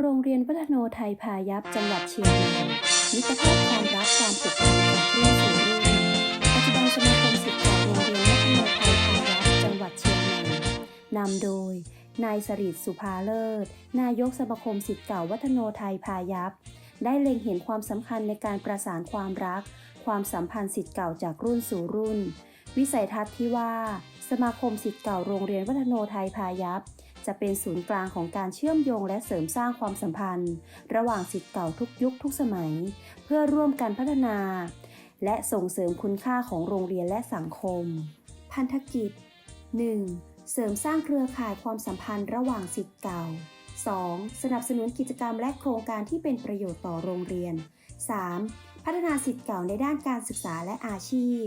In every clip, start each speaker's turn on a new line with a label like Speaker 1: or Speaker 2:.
Speaker 1: โรงเรียนวัฒโนไทยพายัพจังหวัดเชียงใหม่มิตรภาพความรักความผูกพันจากรุ่นสู่รุ่นปัจจุบันสมาคมศิษย์เก่าโรงเรียนวัฒโนไทยพายัพจังหวัดเชียงใหม่นำโดย นายสริตสุภาเลิศ นายกสมาคมศิษย์เก่าวัฒโนไทยพายัพได้เล็งเห็นความสำคัญในการประสานความรัก ความสัมพันธ์ศิษย์เก่าจากรุ่นสู่รุ่น วิสัยทัศน์ที่ว่า สมาคมศิษย์เก่าโรงเรียนวัฒโนไทยพายัพ จะเป็นศูนย์กลางของการเชื่อมโยงและเสริมสร้างความสัมพันธ์ ระหว่างศิษย์เก่าทุกยุคทุกสมัย เพื่อร่วมกันพัฒนา และส่งเสริมคุณค่าของโรงเรียนและสังคม พันธกิจ 1. เสริมสร้างเครือข่ายความสัมพันธ์ระหว่างศิษย์เก่า 2. สนับสนุนกิจกรรมและโครงการที่เป็นประโยชน์ต่อโรงเรียน 3. พัฒนาศิษย์เก่าในด้านการศึกษาและอาชีพ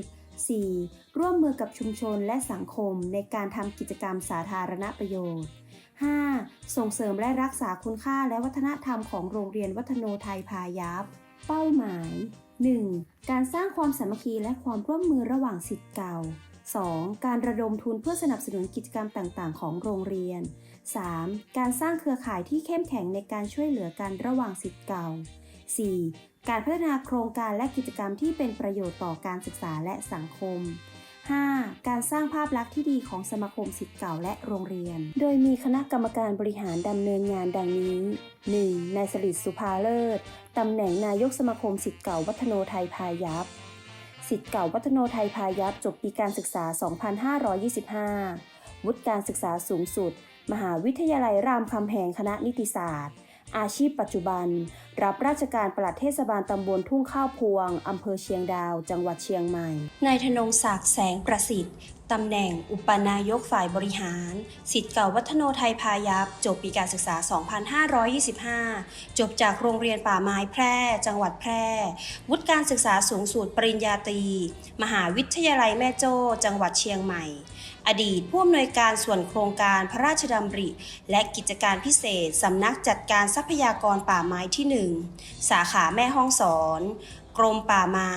Speaker 1: 4. ร่วมมือกับชุมชนและสังคมในการทำกิจกรรมสาธารณประโยชน์ 5. ส่งเสริมและรักษาคุณค่าและวัฒนธรรมของโรงเรียนวัฒโนไทยพายัพเป้าหมาย 1. การสร้างความสามัคคีและความร่วมมือระหว่างศิษย์เก่า 2. การระดมทุนเพื่อสนับสนุนกิจกรรมต่าง ๆ ของโรงเรียน 3. การสร้างเครือข่ายที่เข้มแข็งในการช่วยเหลือกันระหว่างศิษย์เก่า 4. การพัฒนาโครงการและกิจกรรมที่เป็นประโยชน์ต่อการศึกษาและสังคม 5. การสร้างภาพลักษณ์ที่ดีของสมาคมศิษย์เก่าและโรงเรียน โดยมีคณะกรรมการบริหารดำเนินงานดังนี้ 1. นายสริตสุภาเลิศตำแหน่งนายกสมาคมศิษย์เก่าวัฒโนไทยพายัพศิษย์เก่าวัฒโนไทยพายัพจบปีการศึกษา 2525 วุฒิการศึกษาสูงสุด มหาวิทยาลัยรามคำแหงคณะนิติศาสตร์ อาชีพปัจจุบัน รับราชการปลัดเทศบาลตำบลทุ่งข้าวพวง อำเภอเชียงดาว จังหวัดเชียงใหม่ นายธนงศักดิ์แสงประสิทธิ์ ตำแหน่งอุปนายกฝ่ายบริหาร สิทธิ์เก่าวัฒโนไทยพายัพจบปีการศึกษา 2525 จบจากโรงเรียนป่าไม้แพร่ จังหวัดแพร่ วุฒิการศึกษาสูงสุดปริญญาตรี มหาวิทยาลัยแม่โจ้ จังหวัดเชียงใหม่ อดีตผู้อำนวยการส่วนโครงการพระราชดำริ และกิจการพิเศษสำนักจัดการทรัพยากรป่าไม้ที่ 1 สาขาแม่ห้องสอน กรมป่าไม้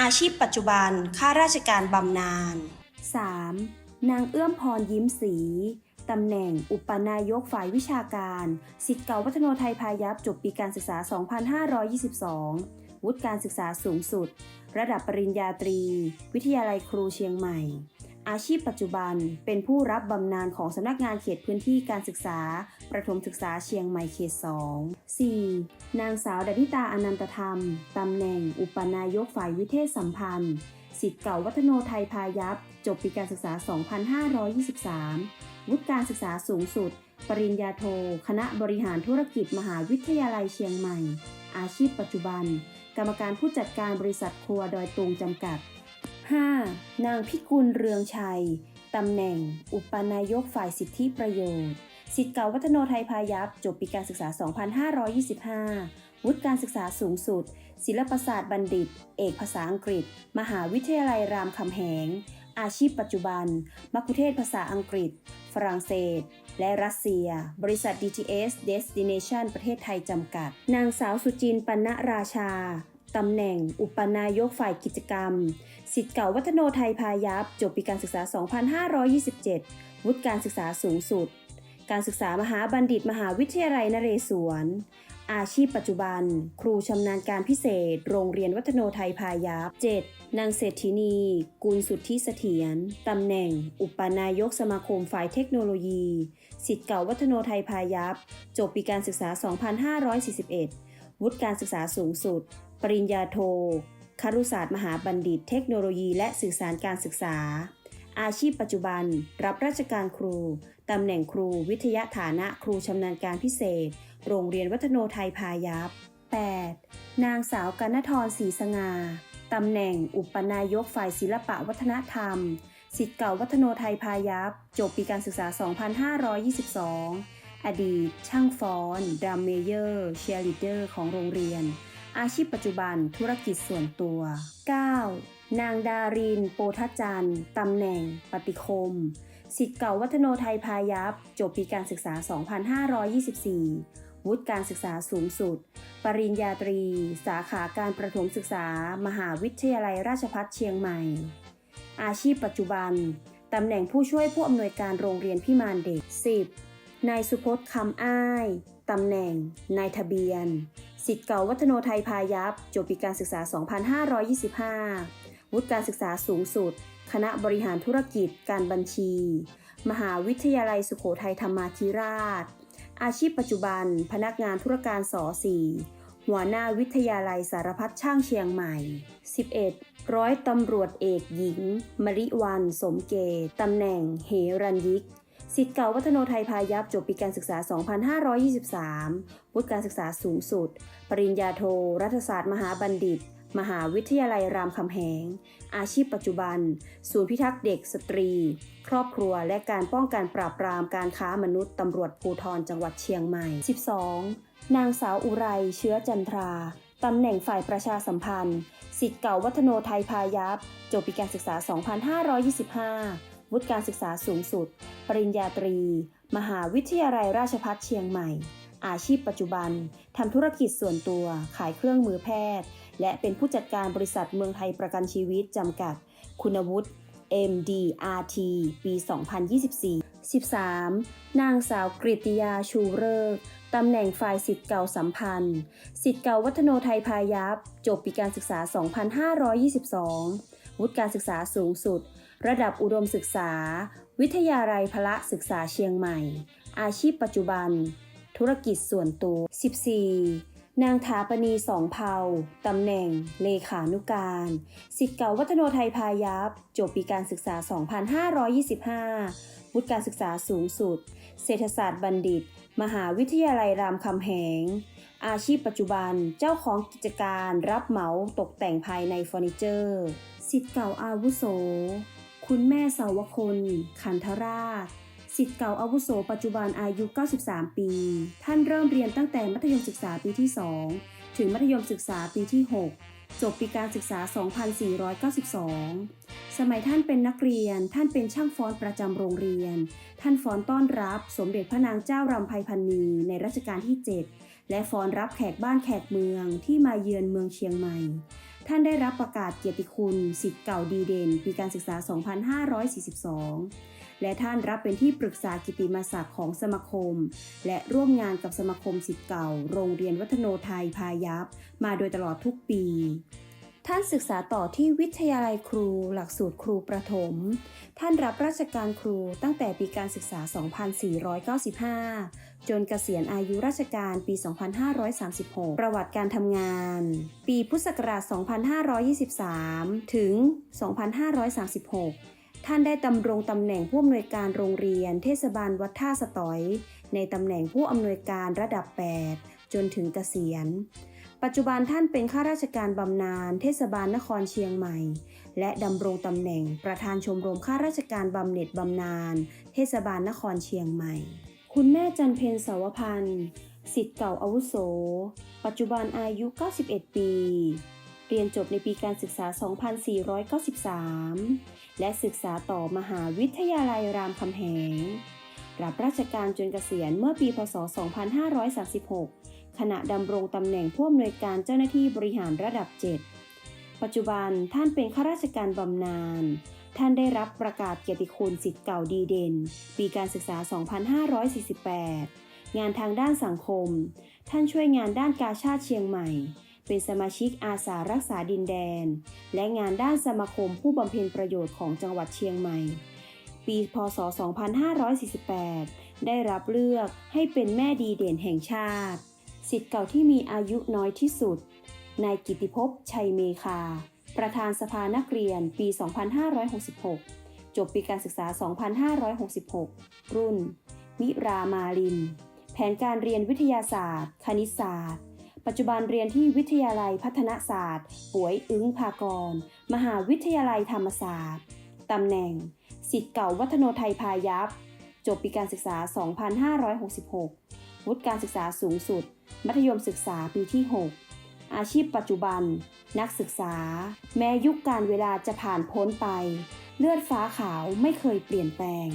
Speaker 1: อาชีพปัจจุบันข้าราชการบำนาญ 3. นางเอื้อมพรยิ้มศรีตำแหน่งอุปนายกฝ่ายวิชาการสิทธิ์เก่าวัฒโนไทยพายัพจบปีการศึกษา 2522 วุฒิการศึกษาสูงสุด ระดับปริญญาตรี วิทยาลัยครูเชียงใหม่ อาชีพปัจจุบันเป็นผู้รับบำนาญของสำนักงานเขตพื้นที่การศึกษา ประถมศึกษาเชียงใหม่เขต 2 4. นางสาวดนิตาอนันตธรรม ตำแหน่ง อุปนายกฝ่ายวิเทศสัมพันธ์ สิทธิ์เก่าวัฒโนไทยพายัพจบปีการศึกษา 2523 วุฒิการศึกษาสูงสุด ปริญญาโท คณะบริหารธุรกิจมหาวิทยาลัยเชียงใหม่ อาชีพปัจจุบัน กรรมการผู้จัดการบริษัทครัวดอยตุงจำกัด 5. นางพิกุลเรืองชัย ตำแหน่ง อุปนายกฝ่ายสิทธิประโยชน์สิทธิ์เก่าวัฒโนไทยพายัพจบปีการศึกษา 2525 วุฒิการศึกษาสูงสุด ศิลปศาสตร์บัณฑิต เอกภาษาอังกฤษ มหาวิทยาลัยรามคำแหง อาชีพปัจจุบัน มัคคุเทศภาษาอังกฤษ ฝรั่งเศส และรัสเซีย บริษัท DTS Destination ประเทศไทยจำกัด นางสาวสุจินปัณณราชา ตำแหน่งอุปนายกฝ่ายกิจกรรม สิทธิ์เก่าวัฒโนไทยพายัพจบปีการศึกษา 2527 วุฒิการศึกษาสูงสุด การศึกษามหาบัณฑิตมหาวิทยาลัยนเรศวร อาชีพปัจจุบัน ครูชำนาญการพิเศษ โรงเรียนวัฒโนไทยพายัพ 7. นางเศรษฐินี กุลสุทธิเสถียรตำแหน่ง อุปนายกสมาคมฝ่ายเทคโนโลยี สิทธิ์เก่าวัฒโนไทยพายัพจบปีการศึกษา 2541 วุฒิการศึกษาสูงสุด ปริญญาโท ครุศาสตร์มหาบัณฑิต เทคโนโลยี และสื่อสารการศึกษา อาชีพปัจจุบัน รับราชการครู ตำแหน่งครู วิทยาฐานะครูชำนาญการพิเศษ โรงเรียนวัฒโนไทยพายัพ 8. นางสาวกนทรศรีสงาตำแหน่งอุปนายกฝ่ายศิลปะวัฒนธรรม สิทธิ์เก่าวัฒโนไทยพายัพ จบปีการศึกษา 2522 อดีต ช่างฟ้อนดัมเมเยอร์เชียร์ลีเดอร์ ของโรงเรียน อาชีพปัจจุบันธุรกิจส่วนตัว 9. นางดาริน โปทจันต์ตำแหน่ง ปฏิคมสิทธิ์เก่าวัฒโนไทยพายัพจบปีการศึกษา 2524 วุฒิการศึกษาสูงสุด ปริญญาตรี สาขาการประถมศึกษา มหาวิทยาลัยราชภัฏเชียงใหม่ อาชีพปัจจุบัน ตำแหน่งผู้ช่วยผู้อำนวยการโรงเรียนพิมานเด็ก 10. นายสุพจน์คำอ้าย ตำแหน่ง นายทะเบียน สิทธิ์เก่าวัฒโนไทยพายัพจบปีการศึกษา 2525 วุฒิการศึกษาสูงสุด คณะบริหารธุรกิจ การบัญชี มหาวิทยาลัยสุโขทัยธรรมาธิราช อาชีพปัจจุบัน พนักงานธุรการสอสี่หัวหน้าวิทยาลัยสารพัดช่างเชียงใหม่ 11. ร้อยตำรวจเอกหญิง มริวัน สมเกตตำแหน่งเหรัญยิก สิทธิ์เก่าวัฒโนไทยพายัพจบปีการศึกษา 2523วุฒิการศึกษาสูงสุด ปริญญาโท รัฐศาสตร์มหาบัณฑิต มหาวิทยาลัยรามคำแหง อาชีพปัจจุบัน ศูนย์พิทักษ์เด็กสตรี ครอบครัวและการป้องกันปราบปรามการค้ามนุษย์ตำรวจภูธรจังหวัดเชียงใหม่ 12. นางสาวอุไรเชื้อจันทราตำแหน่งฝ่ายประชาสัมพันธ์ สิทธิ์เก่าวัฒโนไทยพายัพจบปีการศึกษา 2525 วุฒิการศึกษาสูงสุด ปริญญาตรี มหาวิทยาลัยราชภัฏเชียงใหม่ อาชีพปัจจุบันทำธุรกิจส่วนตัว ขายเครื่องมือแพทย์ และเป็นผู้จัดการบริษัทเมืองไทยประกันชีวิตจำกัด คุณวุฒิ MDRT ปี 2024 13. นางสาวกริตยาชูเริกตำแหน่งฝ่ายสิทธิ์เก่าสัมพันธ์สิทธิ์เก่าวัฒโนไทยพายัพจบปีการศึกษา 2522 วุฒิการศึกษาสูงสุด ระดับอุดมศึกษา วิทยาลัยพละศึกษาเชียงใหม่ อาชีพปัจจุบัน ธุรกิจส่วนตัว 14. นางถาปณีสองเผาตำแหน่ง เลขานุการสิทธิ์เก่าวัฒโนไทยพายัพจบปีการศึกษา 2525 วุฒิการศึกษาสูงสุด เศรษฐศาสตร์บัณฑิต มหาวิทยาลัยรามคำแหงอาชีพปัจจุบันเจ้าของกิจการรับเหมาตกแต่งภายในเฟอร์นิเจอร์ สิทธิ์เก่าอาวุโส คุณแม่สาวคน ขันธราชสิทธิ์เก่าอาวุโสปัจจุบันอายุ 93 ปี ท่านเริ่มเรียนตั้งแต่มัธยมศึกษาปีที่ 2 ถึงมัธยมศึกษาปีที่ 6 จบปีการศึกษา 2492 สมัยท่านเป็นนักเรียน ท่านเป็นช่างฟ้อนประจำโรงเรียน ท่านฟ้อนต้อนรับสมเด็จพระนางเจ้ารำไพพันนีในรัชกาลที่ 7 และฟ้อนรับแขกบ้านแขกเมืองที่มาเยือนเมืองเชียงใหม่ ท่านได้รับประกาศเกียรติคุณสิทธิ์เก่าดีเด่น ปีการศึกษา 2542 และท่านรับเป็นที่ปรึกษากิติมศักดิ์ของสมาคม และร่วมงานกับสมาคมสิทธิ์เก่า โรงเรียนวัฒโนไทยพายัพมาโดยตลอดทุกปีท่านศึกษาต่อที่วิทยาลัยครู หลักสูตรครูประถม ท่านรับราชการครูตั้งแต่ปีการศึกษา 2495 จนเกษียณอายุราชการปี 2536 ประวัติการทำงาน ปีพุทธศักราช 2523 ถึง 2536ท่านได้ดำรงตำแหน่งผู้อำนวยการโรงเรียนเทศบาลวัดท่าสตอย ในตำแหน่งผู้อำนวยการระดับ 8 จนถึงเกษียณ ปัจจุบันท่านเป็นข้าราชการบำนาญเทศบาลนครเชียงใหม่ และดำรงตำแหน่งประธานชมรมข้าราชการบำเหน็จบำนาญเทศบาลนครเชียงใหม่ คุณแม่จันเพนเสาวพันธ์สิทธิ์เก่าอาวุโส ปัจจุบันอายุ 91 ปี เรียนจบในปีการศึกษา 2493 และศึกษาต่อมหาวิทยาลัยรามคำแหง รับราชการจนเกษียณเมื่อปี พศ 2536 ขณะดำรงตำแหน่งผู้อำนวยการเจ้าหน้าที่บริหารระดับ 7 ปัจจุบันท่านเป็นข้าราชการบำนาญ ท่านได้รับประกาศเกียรติคุณสิทธิ์เก่าดีเด่น ปีการศึกษา 2548 งานทางด้านสังคม ท่านช่วยงานด้านกาชาติเชียงใหม่ เป็นสมาชิกอาสารักษาดินแดน และงานด้านสมาคมผู้บำเพ็ญประโยชน์ของจังหวัดเชียงใหม่ ปี พศ 2548 ได้รับเลือกให้เป็นแม่ดีเด่นแห่งชาติ สิทธิ์เก่าที่มีอายุน้อยที่สุด นายกิติภพ ชัยเมคา ประธานสภานักเรียนปี 2566 จบปีการศึกษา 2566 รุ่น มิรามาลิน แผนการเรียนวิทยาศาสตร์ คณิตศาสตร์ ปัจจุบันเรียนที่วิทยาลัยพัฒนศาสตร์ป่วยอึ้งภากร มหาวิทยาลัยธรรมศาสตร์ ตำแหน่ง สิทธิ์เก่าวัฒโนไทยพายัพจบปีการศึกษา 2566 วุฒิการศึกษาสูงสุด มัธยมศึกษาปีที่ 6 อาชีพปัจจุบัน นักศึกษา แม้ยุคการเวลาจะผ่านพ้นไป เลือดฟ้าขาวไม่เคยเปลี่ยนแปลง